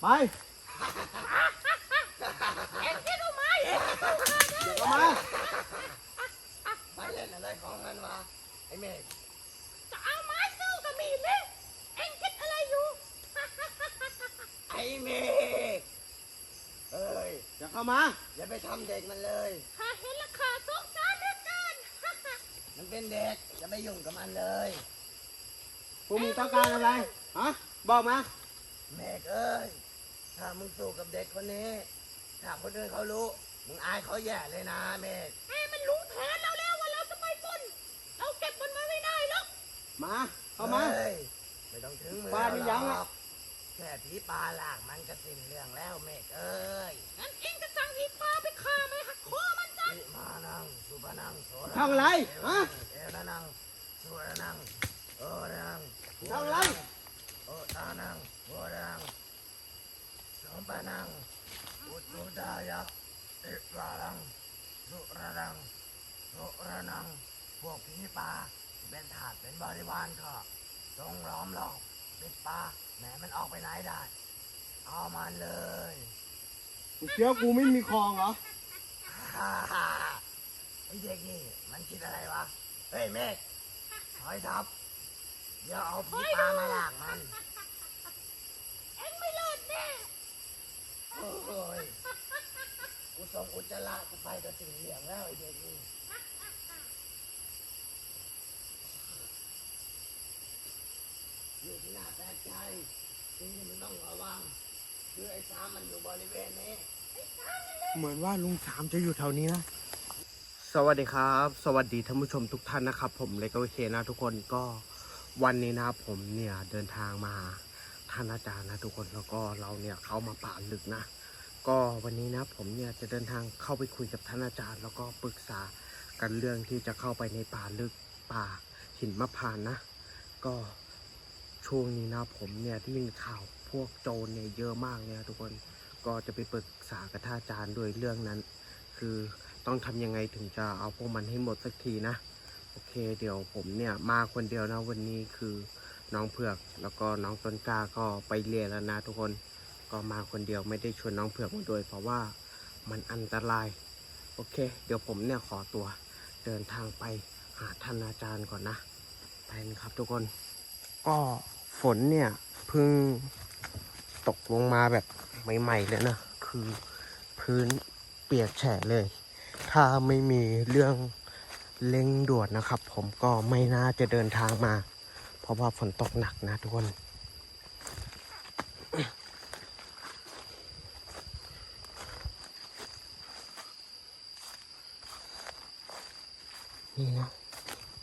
ไปเอ็งคิดเอาไหมเอ็งเดี๋ยวก็มาไปเล่นอะไรของมันวะไอ้เมฆจะเอาไม้สู้กับมีดนี่เอ็งคิดอะไรอยู่ ไอ้เมฆเอ้ยเดี๋ยวเข้ามา อย่าไปทำเด็กมันเลย ข้าเห็นราคาสงสารเหลือเกิน มันเป็นเด็กอย่าไปยุ่งกับมันเลยพวกมึงต้องการอะไร ฮะ บอกมา เมฆเอ้ย ถ้ามึงสู้กับเด็กคนนี้ถ้าคนอื่นเขารู้ มึงอายเขาแย่เลยนะเมฆแม่มันรู้แผนเราแล้วว่าเราจะไปปล้นเราเก็บมันไว้ไม่ได้หรอกมาเข้ามาเฮ้ยไม่ต้องถึงมือบ้านนี่ยังหรอะอกแค่ผีปลาหลากมันก็สิ้นเรื่องแล้วเมฆเอ้ยงั้นเอ็งจะสั่งอีปลาไปฆ่าไม่หักคอมันซะวิมานังสุปนังโสรทำอะไรฮะ เอระนังสุรนังโอระนังทำอะไร โอตานังโอระนังส มปนังอุตุดายะอิรานังสุรนังสุรนัง พวกผีป่าที่เป็นถาดเป็นบริวารก็จงล้อมรอบปิดป่าแหมมันออกไปไหนได้ เอามันเลยมึงเชื่อกูไม่มีคลองเหรอฮ่าฮ่าไอ้เด็กนี่มันคิดอะไรวะ เฮ้ยเมฆถอยทับเดี๋ยวเอาผีปลามาลากมัน เอ็งไม่รอดแน่ โอ้ยกูส่งอุจจาระกูไปกับสิ่งเหลี่ยงแล้วไอ้เด็กนี่อยู่ที่น่าแปลกใจสิ่งที่มึงต้องระวังคือไอ้สามมันอยู่บริเวณนี้ เหมือนว่าลุงสามจะอยู่แถวนี้นะ สวัสดีครับ สวัสดีท่านผู้ชมทุกท่านนะครับ ผมเล็กโอเคนะทุกคนก็วันนี้นะครับผมเนี่ยเดินทางมาหา ท่านอาจารย์นะทุกคนแล้วก็เราเนี่ยเข้ามาป่าลึกนะ ก็วันนี้นะผมเนี่ยจะเดินทางเข้าไปคุยกับท่านอาจารย์ แล้วก็ปรึกษากันเรื่องที่จะเข้าไปในป่าลึกป่าหินมะพร้านนะ ก็ช่วงนี้นะผมเนี่ยที่ยินข่าวพวกโจรเนี่ยเยอะมากเลยนะทุกคนก็จะไปปรึกษากับท่านอาจารย์ด้วยเรื่องนั้น คือต้องทำยังไงถึงจะเอาพวกมันให้หมดสักทีนะ โอเคเดี๋ยวผมเนี่ยมาคนเดียวนะวันนี้คือ น้องเผือกแล้วก็น้องต้นกล้าก็ไปเรียนแล้วนะทุกคนก็มาคนเดียวไม่ได้ชวนน้องเผือกมาด้วย เพราะว่ามันอันตราย โอเค เดี๋ยวผมเนี่ยขอตัวเดินทางไปหาท่านอาจารย์ก่อนนะไปนะครับทุกคน ก็ฝนเนี่ยเพิ่งตกลงมาแบบใหม่ๆเลยนะคือพื้นเปียกแฉะเลย ถ้าไม่มีเรื่องเร่งด่วนนะครับ ผมก็ไม่น่าจะเดินทางมา เพราะว่าฝนตกหนักนะทุกคน นี่นะ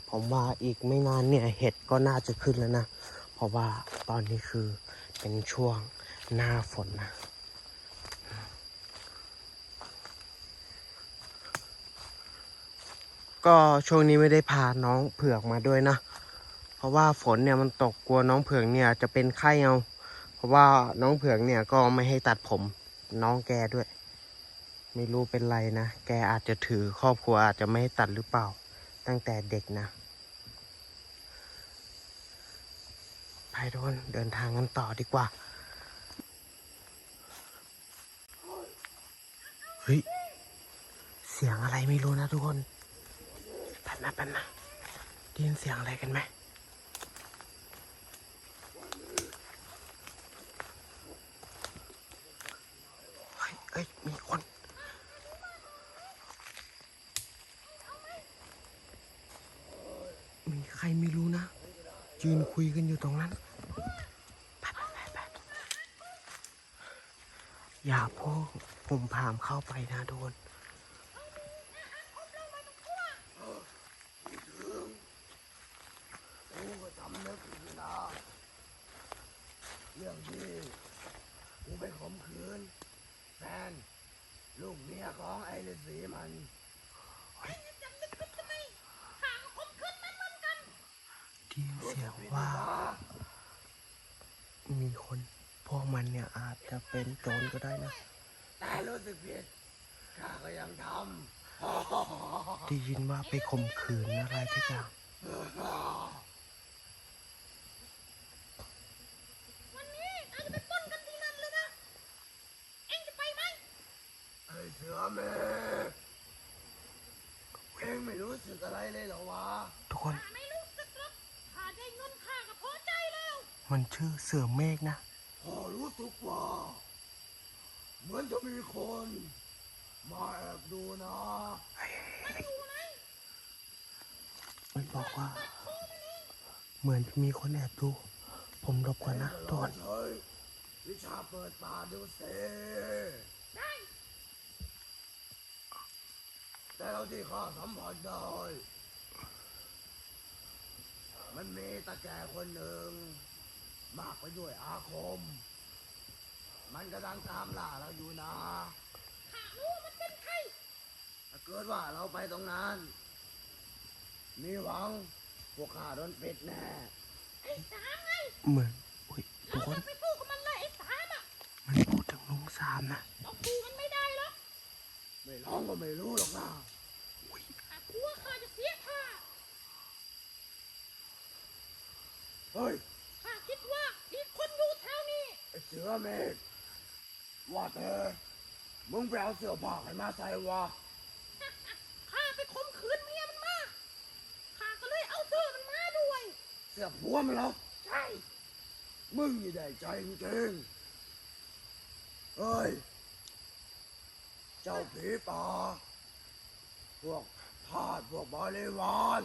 ผมว่าอีกไม่นานเนี่ยเห็ดก็น่าจะขึ้นแล้วนะ เพราะว่าตอนนี้คือเป็นช่วงหน้าฝนนะก็ช่วงนี้ไม่ได้พาน้องเผือกมาด้วยนะ ราะว่าฝนเนี่ยมันตกกลัวน้องเผือกเนี่ยจะเป็นไข้เอาเพราะว่าน้องเผือกเนี่ยก็ไม่ให้ตัดผมน้องแกด้วย ไม่รู้เป็นไรนะ แกอาจจะถือครอบครัวอาจจะไม่ให้ตัดหรือเปล่า ตั้งแต่เด็กนะไปทุกคนเดินทางกันต่อดีกว่าเฮ้ยเสียงอะไรไม่รู้นะทุกคนแป๊บนะแป๊บนะได้ยินเสียงอะไรกันไหม เอ้ย มีคน มีใครไม่รู้นะ ยืนคุยกันอยู่ตรงนั้นไปไปไปไปอย่าพวกผมพามเข้าไปนะโดน กูก็สำนึกอยู่นะเรื่องที่กูไปข่มขืนแฟนลูกเมียของไอ้ฤาษีมัน จำนึกผิดทำไมข้าก็คมขึ้นมันเหมือนกัน ได้ยินเสียงว่า มีคนพวกมันเนี่ยอาจจะเป็นโจรก็ได้นะแต่รู้สึกผิดข้าก็ยังทได้ยินว่าไปข่มขืนอะไรทุกอย่างำ วันนี้อาจจะไปปล้นกันที่นั่นเลยนะ มัน ชื่อเสือเมฆนะพอรู้สึกว่า เหมือนจะมีคน มาแอบดูนะมันบอกว่า เหมือนมีคนแอบดู ผมรบกวนนะทุกคนเฮ้ยวิชาเปิดตาดูเซได้แต่เราที่ข้าสัมผัสได้มันมีตาแก่คนหนึ่ง มากไปด้วยอาคม มันกำลังตามล่าเราอยู่นะข้ารู้มันเป็นใคร ถ้าเกิดว่าเราไปตรงนั้น มีหวังพวกข้าโดนปิดแน่ ไอ้สามไงเหมือนอุ้ยทุเรากคอนย่าไปสู้กับมันเลยไอ้สามอะมันพูดถึงลุงสามนะเราสู้มันไม่ได้หรอกไม่ร้องก็ไม่รู้หรอกนะข้ากลัวข้าจะเสียท่าเฮ้ย ข้าคิดว่ามีคนอยู่แถวนี้ ไอเสือเมฆว่าแต่มึงไปเอาเสื้อผ้าให้มาใส่วะข้าไปข่มขืนเมียมันมาข้าก็เลยเอาเสื้อมันมาด้วย เสื้อผัวมันเหรอ ใช่ มึงนี่ได้ใจจริงเฮ้ย เจ้าผีป่า พวกทาสพวกบริวาร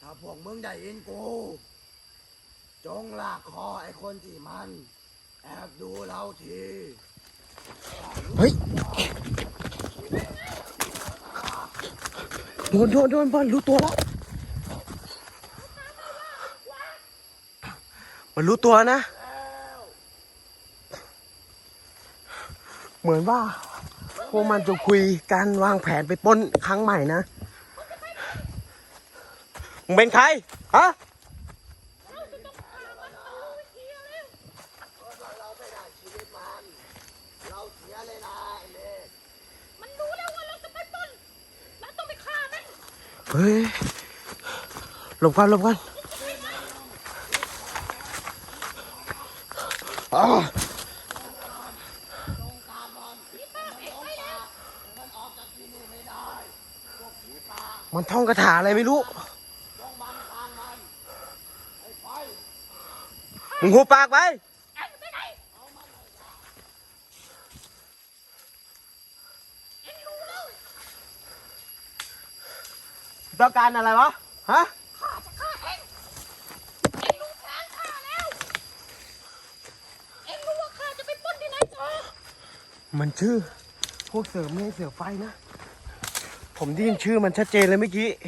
ถ้าพวกมึงได้ยินกู จงลากคอไอ้คนที่มัน แอบดูเราที เฮ้ย โดนโดนโดนบอลรู้ตัวแล้ว มันรู้ตัวนะ เหมือนว่า พวกมันจะคุยการวางแผนไปปล้นครั้งใหม่นะมึงเป็นใคร ฮะ เราจะต้องพามันเอาวิธีเร็ว เราไม่ได้ชีวิตมัน เรา เสียเลยนะไอ้เมฆมันรู้แล้วว่าเราจะไปปล้นเราต้องไปฆ่ามัน เฮ้ยหลบกันหลบกันอ้ามันท่องคาถาอะไรไม่รู้มึงหูปากไปเอ็งไปไหนเอ็งรู้แล้ว ต้องการอะไรวะ ฮะ ข้าจะฆ่าเอ็งเอ็งรู้แผนข้าแล้ว เอ็งรู้ว่าข้าจะไปปล้นที่ไหนต่อมันชื่อ พวกเสือเมฆเสือไฟนะ ผมได้ยินชื่อมันชัดเจนเลยเมื่อกี้ เ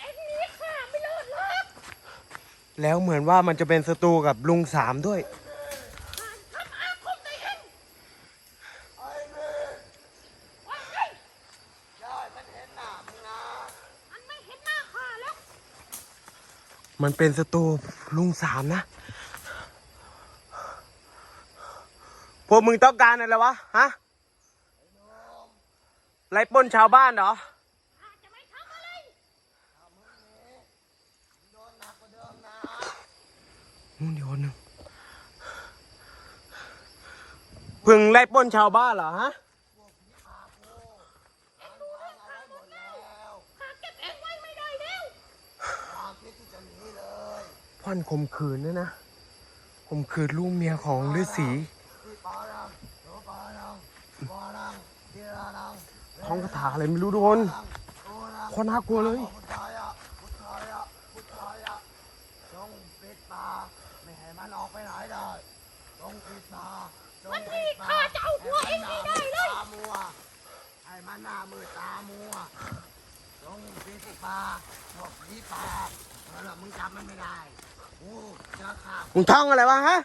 อ็งหนีข้าไม่รอดหรอก แล้วเหมือนว่ามันจะเป็นศัตรูกับลุงสามด้วย ข้าทำอาคมในเอ็ง ไอ้เมฆ ว่าไง ยายมันเห็นหน้ามึงนะ มันไม่เห็นหน้าข้าแล้ว มันเป็นศัตรูลุงสามนะ พวกมึงต้องการอะไรวะ ฮะไล่ปล้นชาวบ้านเหรอ นู่นเดี๋ยวคนหนึ่งพิ่งไล่ปล้นชาวบ้านเหรอฮะ เอ็งรู้เรื่องข้าหมดแล้วข้าเก็บเอ็งไว้ไม่ได้แล้ว ความคิดที่จะหนีเลย พ่อนข่มขืนเนี่ยนะข่มขืนลูกเมียของฤาษีที่ปานังโสปานังปานังทีรานังท้องคาถาอะไรไม่รู้ทุกคนโอนังโคนน่ากลัวเลยไม่ให้มันออกไปไหนได้จงปิดตาจงวันปินี้ดตาข้าจะเอาหัวเองให้ได้เลยตามัวให้มันหน้ามืดตามัวจงปิดตาพวกผีปากแล้วล่ะมึงจับมันไม่ได้เจะขาด มึงท่องอะไรวะฮะ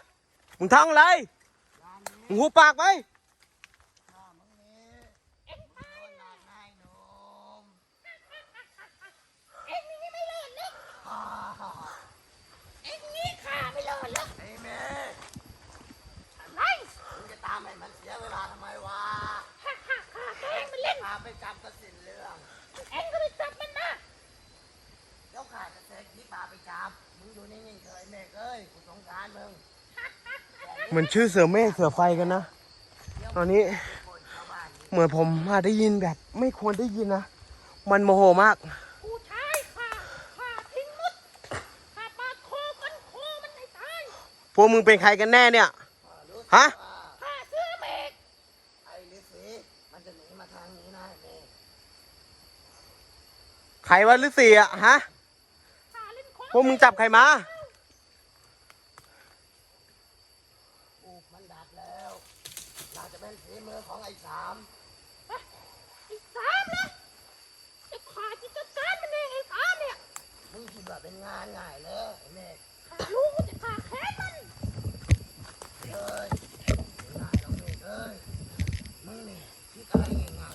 มึงท่องอะไรยานนี้มึงหูปากไปข้ามึงนี้เอ็งตายโดนหนักนายหนุ่มเอ็งนี่ไม่รอดแล้วฮ่าฮ่าฮ่าเอ็งนี่ข้าไม่รอดแล้วไอ้เมฆอะไรมึงจะตามให้มันเสียเวลาทำไมวะฮ่าฮ่าฮ่าแกล้งมันเล่นพาไปจับก็สิ้นเรื่อง เหมือนชื่อเสือเมฆเสือไฟกันนะ ตอนนี้ เหมือนผมมาได้ยินแบบ ไม่ควรได้ยินนะ มันโมโหมากพวกมึงเป็นใครกันแน่เนี่ย ฮะใครว่าฤาษีอะฮะ พวกมึงจับใครมาอูกมันดักแล้วน่าจะเป็นฝีมือของไอ้สามอีกสามนะไอ้ข้าจิตจัดการมันเองไอ้สามเนี่ยมึงคิดว่าเป็นงานง่ายเลยไอ้เมฆข้ารู้ว่าจะข้าแค้นมันเอ้ยง่ายแล้วเมฆเอ้ยมึงนี่คิดอะไรง่าย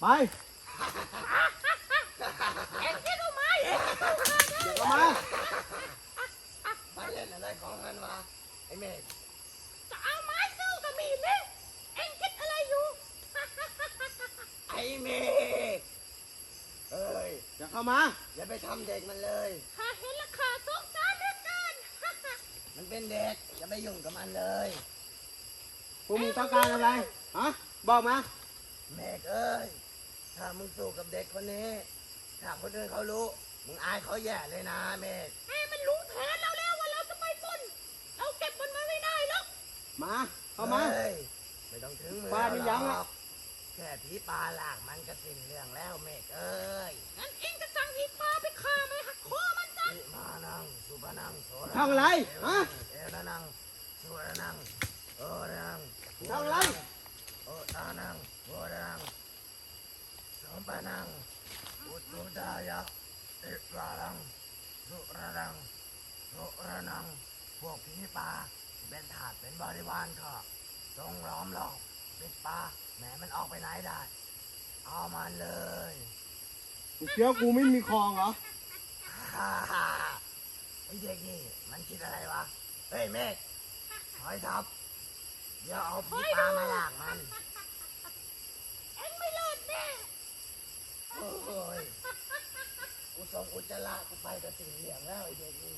ไป เอ็งคิดเอาไหมเอ็ง เดี๋ยวก็มา ๆไปเล่นอะไรของมันวะไอ้เมฆ จะเอาไม้สู้กับมีดเนี่ยเอ็งคิดอะไรอยู่ ไอ้เมฆเอ้ย เดี๋ยวเข้ามา อย่าไปทำเด็กมันเลย ข้าเห็นราคาสงสารเหลือเกิน มันเป็นเด็กอย่าไปยุ่งกับมันเลยพวกมึงต้องการอะไรฮะบอกมาเมฆเอ้ยถ้ามึงสู้กับเด็กคนนี้ถ้าคนอื่นเขารู้มึงอายเขาแย่เลยนะเมฆไอ้มันรู้แผนเราแล้วว่าเราจะไปปล้นเราเก็บมันไว้ไม่ได้หรอกมาเข้ามาเฮ้ยไม่ต้องถึงมือปลาไม่ยั้งหรอะ อกแค่ผีปลาหลากมันก็สิ้นเรื่องแล้วเมฆเอ้ยงั้นเอ็งจะสั่งอีปลาไปฆ่าไม่หักคอมันซะอิมานังสุปนังโสรทำอะไรฮะเอระนังสุรนังโอระนังทำอะไรโอตานังโอระนังสมปนังอุตุดายะเอวารังสุรนังโสระนังพวกผีปลาเป็นถาดเป็นบริวารก็จงล้อมรอบปิดปลาแหมมันออกไปไหนได้ เอามันเลยมึงเชื่อกูไม่มีคลองเหรอ ฮ่าฮ่าไอ้เด็กนี่มันคิดอะไรวะ เฮ้ยเมฆถอยทับเดี๋ยวเอาผีปลามาลากมัน เอ็งไม่รอดแน่โอ้ยกูส่งอุจจาระกูไปกับสิ่งเหลี่ยงแล้วไอ้เด็กนี่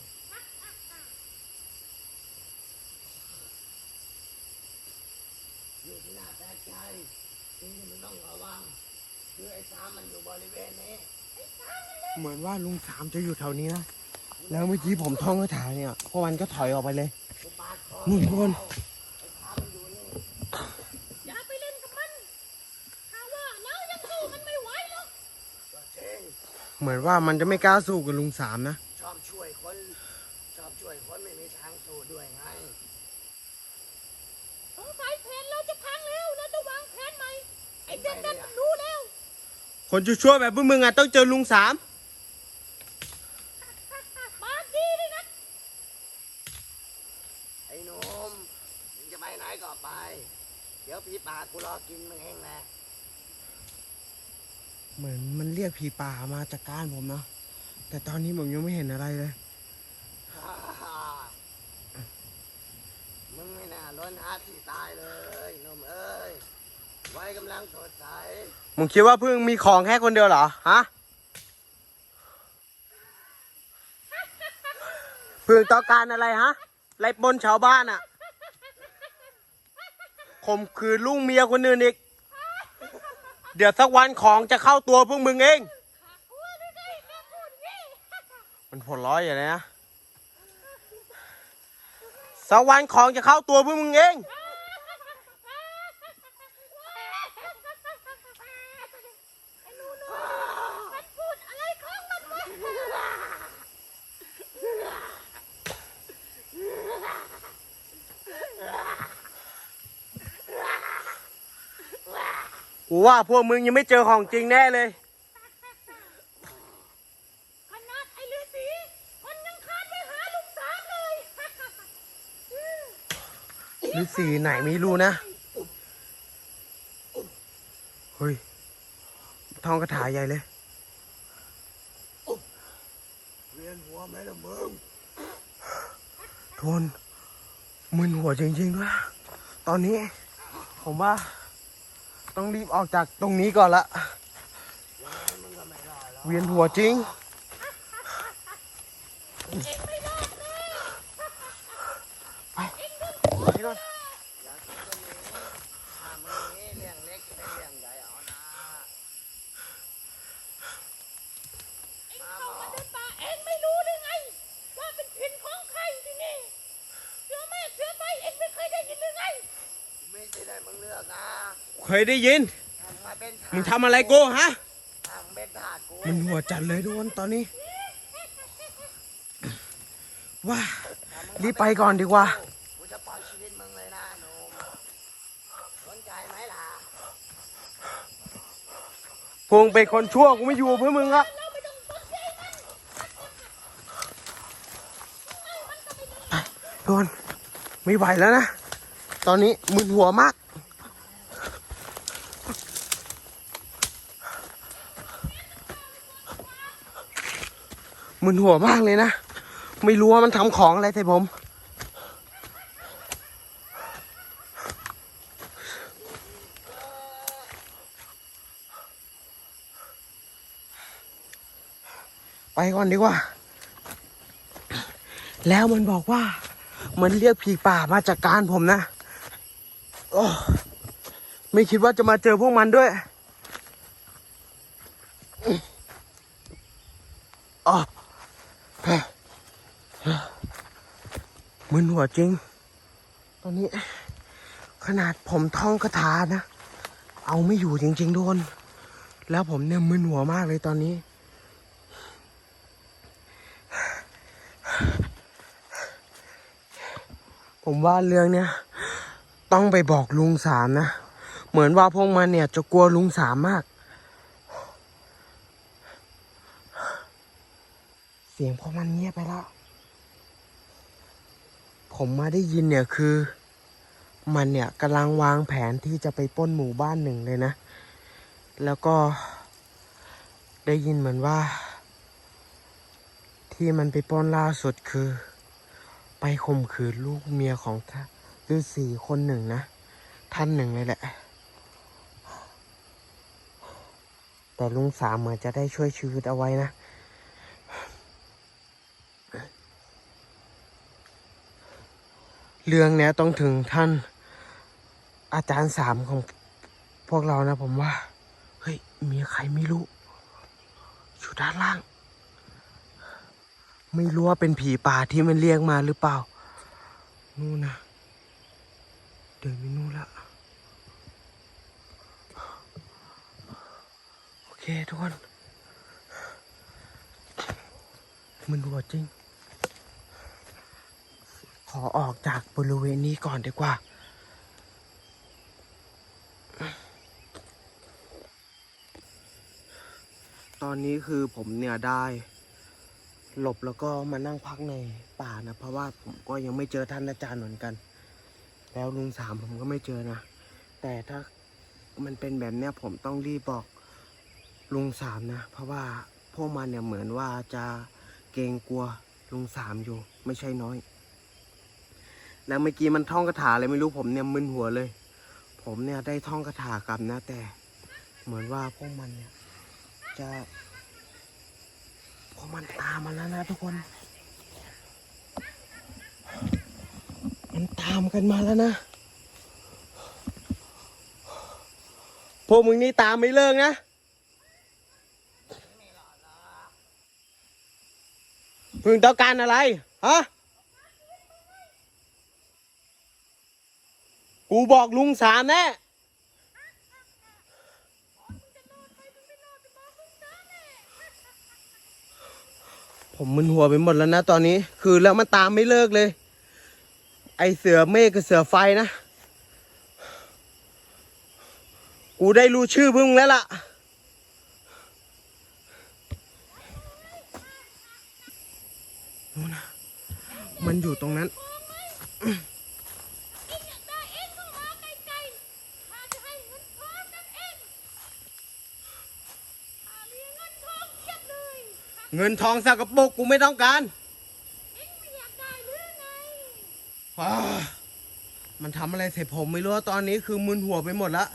อยู่ที่หน้าแปลกใจสิ่งที่มึงต้องระวัง คือไอ้สามมันอยู่บริเวณนี้ เหมือนว่าลุงสามจะอยู่แถวนี้นะ แล้วเมื่อกี้ผมท่องคาถาเนี่ยพวกมันก็ถอยออกไปเลยกูปาดคอนี่ทุกคนไอ้สามมันอยู่นี่อย่าไปเล่นกับมันข้าว่าเรายังสู้มันไม่ไหวหรอกก็จริงเหมือนว่ามันจะไม่กล้าสู้กับลุงสามนะ ชอบช่วยคน ชอบช่วยคนไม่มีทางสู้ด้วยไง สงสัยแผนเราจะพังแล้วเราจะวางแผนใหม่ไอ้เด็กนั่นมันรู้แล้ว คนชั่วๆแบบพวกมึงอะต้องเจอลุงสามปากดีเลยนะไอ้หนุ่มมึงจะไปไหนก็ไป เดี๋ยวพี่ป่ากูรอกินมึงเองแหละเหมือนมันเรียกผีป่ามาจากการผมนะ แต่ตอนนี้ผมยังไม่เห็นอะไรเลย ฮ่าฮ่ามึงไม่น่าล้นหาที่ตายเลยหนุ่มเอ้ยไว้กำลังสดใสมึงคิดว่าเพิ่งมีของแค่คนเดียวเหรอ ฮะเพิ่งต้องการอะไรฮะไล่ปนชาวบ้านอะข่มขืนลูกเมียคนอื่นอีก เดี๋ยวสักวันของจะเข้าตัวพวกมึงเอง มันผลร้อยอย่างนี้นะสักวันของจะเข้าตัวพวกมึงเอง ไอ้หนูๆมันพูดอะไรของมันวะ กูว่าพวกมึงยังไม่เจอของจริงแน่เลย ขนาดไอ้ฤาษีมันยังคานไปหาลุงสามเลยหรือสีไหนไม่รู้นะ เฮ้ยท่องคาถาใหญ่เลย เวียนหัวไหมล่ะมึงทนมึนหัวจริงๆด้วย ตอนนี้ ผมว่า ต้องรีบออกจากตรงนี้ก่อนละ เวียนหัวจริง เอ็งไม่รอดแน่ ไปนี่ก่อน อย่าคิดจะหนีถ้ามึงหนีเรื่องเล็กจะเป็นเรื่องใหญ่เอานะ เอ็งเข้ามาในป่าเอ็งไม่รู้หรือไง ว่าเป็นถิ่นของใคร เคยได้ยินมาเป็นทาสมึงทำอะไรกูฮะทางเป็นทาสกูมันหัวจัดเลยทุกคนตอนนี้ ว่ารีบไปก่อนดีกว่า กูจะปล่อยชีวิตมึงเลยนะหนูสนใจไหมล่ะพงเป็นคนชั่วกูไม่อยู่เพื่อมึงอะโดนไม่ไหวแล้วนะ ตอนนี้มึนหัวมาก มึนหัวมากเลยนะ ไม่รู้ว่ามันทำของอะไรใส่ผม ไปก่อนดีกว่า แล้วมันบอกว่ามันเรียกผีป่ามาจากการผมนะ ไม่คิดว่าจะมาเจอพวกมันด้วยอ๋อมึนหัวจริง ตอนนี้ ขนาดผมท่องคาถานะ เอาไม่อยู่จริงๆทุกคนแล้วผมเนี่ยมึนหัวมากเลยตอนนี้ ผมว่าเรื่องเนี้ย ต้องไปบอกลุงสามนะ เหมือนว่าพวกมันเนี่ยจะกลัวลุงสามมาก เสียงพวกมันเงียบไปแล้ว ผมมาได้ยินเนี่ยคือ มันเนี่ยกำลังวางแผนที่จะไปป้นหมู่บ้านหนึ่งเลยนะ แล้วก็ได้ยินเหมือนว่า ที่มันไปป้นล่าสุดคือ ไปข่มขืนลูกเมียของท่าน ฤาษีคนหนึ่งนะ ท่านหนึ่งเลยแหละ แต่ลุงสามเหมือนจะได้ช่วยชีวิตเอาไว้นะเรื่องเนี้ยต้องถึงท่านอาจารย์สามของพวกเรานะผมว่า เฮ้ย มีใครไม่รู้ อยู่ด้านล่าง ไม่รู้ว่าเป็นผีป่าที่มันเรียกมาหรือเปล่า นู่นนะ เดินไปนู่นละ โอเคทุกคน มันหัวจริง ขอออกจากบริเวณนี้ก่อนดีกว่าตอนนี้คือผมเนี่ยได้ หลบแล้วก็มานั่งพักในป่านะ เพราะว่าผมก็ยังไม่เจอท่านอาจารย์เหมือนกัน แล้วลุงสามผมก็ไม่เจอนะ แต่ถ้ามันเป็นแบบเนี้ยผมต้องรีบบอกลุงสามนะ เพราะว่าพวกมันเนี่ยเหมือนว่าจะเกรงกลัวลุงสามอยู่ ไม่ใช่น้อย แล้วเมื่อกี้มันท่องคาถาอะไรไม่รู้ผมเนี่ยมึนหัวเลย ผมเนี่ยได้ท่องคาถากลับนะ แต่เหมือนว่าพวกมันเนี่ยจะพวกมันตามมาแล้วนะทุกคน มันตามกันมาแล้วนะพวกมึงนี่ตามไม่เลิกนะพึงต้องการอะไร ฮะ กูบอกลุงสามแน่ผมมึนหัวไปหมดแล้วนะตอนนี้ คือแล้วมันตามไม่เลิกเลย ไอเสือเมฆกับเสือไฟนะ กูได้รู้ชื่อพวกมึงแล้วล่ะนู่นนะมันอยู่ตรงนั้นเงินทองกับเอ็งข้ามีเงินทองเพียบเลยเงินทองสักกระปุกกูไม่ต้องการ เอ็งไม่อยากได้หรือไง อ้า มันทำอะไรใส่ผมไม่รู้ตอนนี้คือมึนหัวไปหมดละ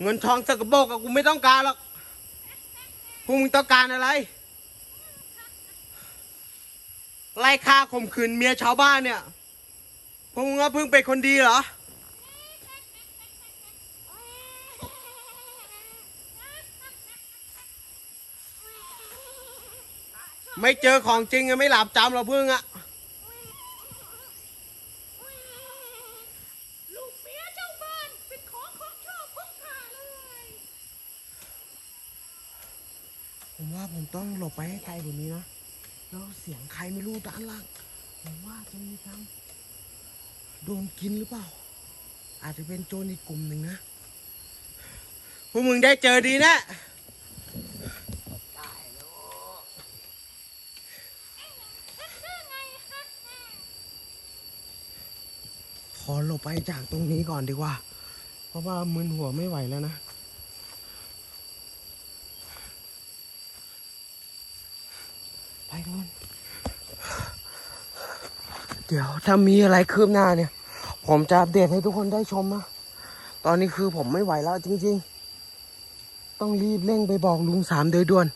เงินทองสกกระบกกูไม่ต้องการหรอกพวกมึงต้องการอะไร ไล่ฆ่าข่มขืนเมียชาวบ้านเนี่ย พวกมึงว่าเพิ่งเป็นคนดีเหรอ ไม่เจอของจริงไม่หลับจำหรอเพิ่งอะ ลูกเมียเจ้าบ้านเป็นของ ผมว่าผมต้องหลบไปให้ไกลกว่านี้นะ แล้วเสียงใครไม่รู้ด้านล่าง ผมว่าจะมีทางโดนกินหรือเปล่า อาจจะเป็นโจรอีกกลุ่มหนึ่งนะ พวกมึงได้เจอดีนะได้ลูกชื่อไงคะขอหลบไปจากตรงนี้ก่อนดีกว่า เพราะว่ามึนหัวไม่ไหวแล้วนะ ไป ก่อน เดี๋ยวถ้ามีอะไรคืบหน้าเนี่ย ผมจะอัปเดตให้ทุกคนได้ชมนะตอนนี้คือผมไม่ไหวแล้วจริง ๆ ต้องรีบเร่งไปบอกลุงสามโดยด่วน